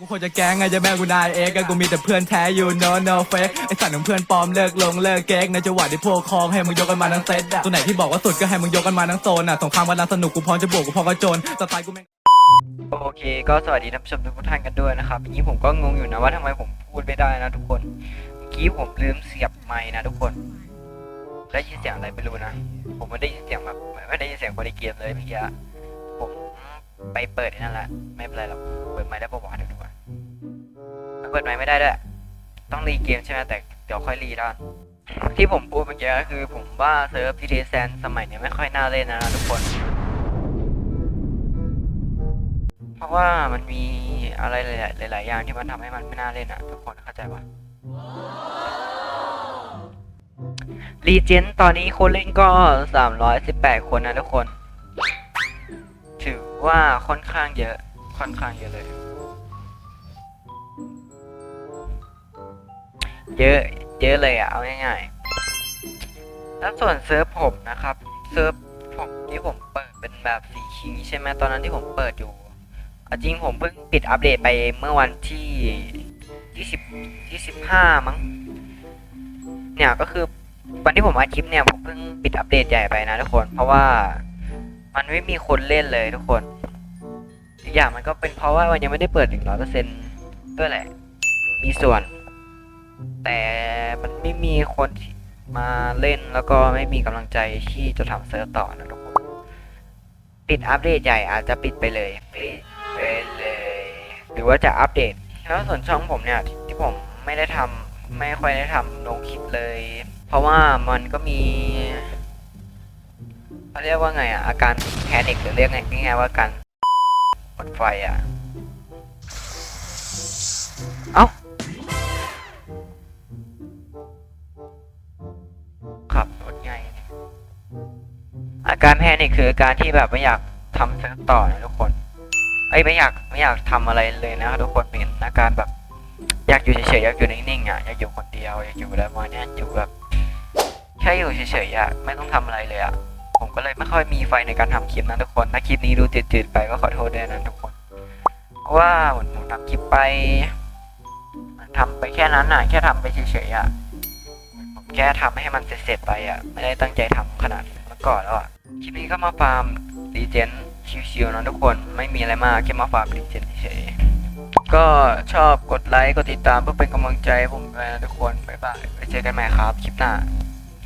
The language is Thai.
กูควรจะแก๊งไงจะแม่กูนายเอกกูมีแต่เพื่อนแท้อยู่ no no fake ไอสัตว์ของเพื่อนปลอมเลิกลงเลิกเก๊กในจังหวะที่พวกคองให้มึงยกกันมาทั้งเซตอะตัวไหนที่บอกว่าสุดก็ให้มึงยกกันมาทั้งโซนอะสงครามกำลังสนุกกูพร้อมจะบวกกูพร้อมกระโจนสไตล์กูแม่งโอเค ก็สวัสดีท่านผู้ชมทุกท่านกันด้วยนะครับเมื่อกี้ผมก็งงอยู่นะว่าทำไมผมพูดไม่ได้นะทุกคนเมื่อกี้ผมลืมเสียบไมค์นะทุกคนได้ยินเสียงอะไรไม่รู้นะผมไม่ได้ยินเสียงแบบไม่ได้ยินเสียงคนในเกมเลยเมื่อกี้อะผมไปเปิดนั่นแหละไม่เป็นไรหรอกเปิดไมค์ได้ปะวะเดี๋ยวดู เปิดไมค์ไม่ได้ด้วย ต้องรีเกมใช่ไหมแต่เดี๋ยวค่อยรีด้านที่ผมพูดเมื่อกี้ก็คือผมว่าเซิร์ฟทีเทแซนสมัยเนี้ยไม่ค่อยน่าเล่นนะทุกคน เพราะว่ามันมีอะไรหลายๆหลาย ๆ อย่างที่มันทำให้มันไม่น่าเล่นอะ ทุกคนเข้าใจปะรีเจนตอนนี้คนเล่นก็ 318 คนนะทุกคน ถือว่าค่อนข้างเยอะ ค่อนข้างเยอะเลย เยอะเยอะเลยอะเอาง่ายๆ แล้วส่วนเซิร์ฟผมนะครับเซิร์ฟผมที่ผมเปิดเป็นแบบสีคิงใช่ไหมตอนนั้นที่ผมเปิดอยู่เอาจริงผมเพิ่งปิดอัปเดตไปเมื่อวันที่ที่สิบที่สิบห้ามั้งเนี่ยก็คือวันที่ผมอัดคลิปเนี่ยผมเพิ่งปิดอัปเดตใหญ่ไปนะทุกคน เพราะว่ามันไม่มีคนเล่นเลยทุกคนอีกอย่างมันก็เป็นเพราะว่ามันยังไม่ได้เปิดถึงร้อยเปอร์เซ็นต์ด้วยแหละ มีส่วน แต่มันไม่มีคนมาเล่นแล้วก็ไม่มีกำลังใจที่จะทำเซิร์ฟต่อนะทุกคนปิดอัปเดตใหญ่อาจจะปิดไปเลยปิดไปเลย หรือว่าจะอัปเดต แล้วส่วนช่องผมเนี่ยที่ที่ผมไม่ได้ทำไม่ค่อยได้ทำลงคลิปเลย เพราะว่ามันก็มีเขาเรียกว่าไงอะอาการแพนิคหรือเรียกไงง่ายๆว่าการหมดไฟอะ เอ้า อาการแพนิคคืออาการที่แบบไม่อยากทำเซิร์ฟต่อนะทุกคนเอ้ไม่อยากไม่อยากทำอะไรเลยนะทุกคนเป็นอาการแบบอยากอยู่เฉยๆอยากอยู่นิ่งๆอะอยากอยู่คนเดียวอยากอยู่อะไรประมาเนี้ยอยู่แบบแค่อยู่เฉยๆอะไม่ต้องทำอะไรเลยอะผมก็เลยไม่ค่อยมีไฟในการทำคลิปนะทุกคนถ้าคลิปนี้ดูจืดๆไปก็ขอโทษด้วยนะทุกคนเพราะว่าเหมือนผมทำคลิปไปมันทำไปแค่นั้นอะแค่ทำไปเฉยๆอะผมแค่ทำให้มันเสร็จๆไปอะไม่ได้ตั้งใจทำขนาดเมื่อก่อนแล้วอะ คลิปนี้ก็มาฟาร์มรีเจนชิวๆนะทุกคนไม่มีอะไรมากแค่มาฟาร์มรีเจนเฉยๆก็ชอบกดไลค์กดติดตามเพื่อเป็นกำลังใจผมด้วยนะทุกคนบ๊ายบายไปเจอกันใหม่ครับคลิปหน้า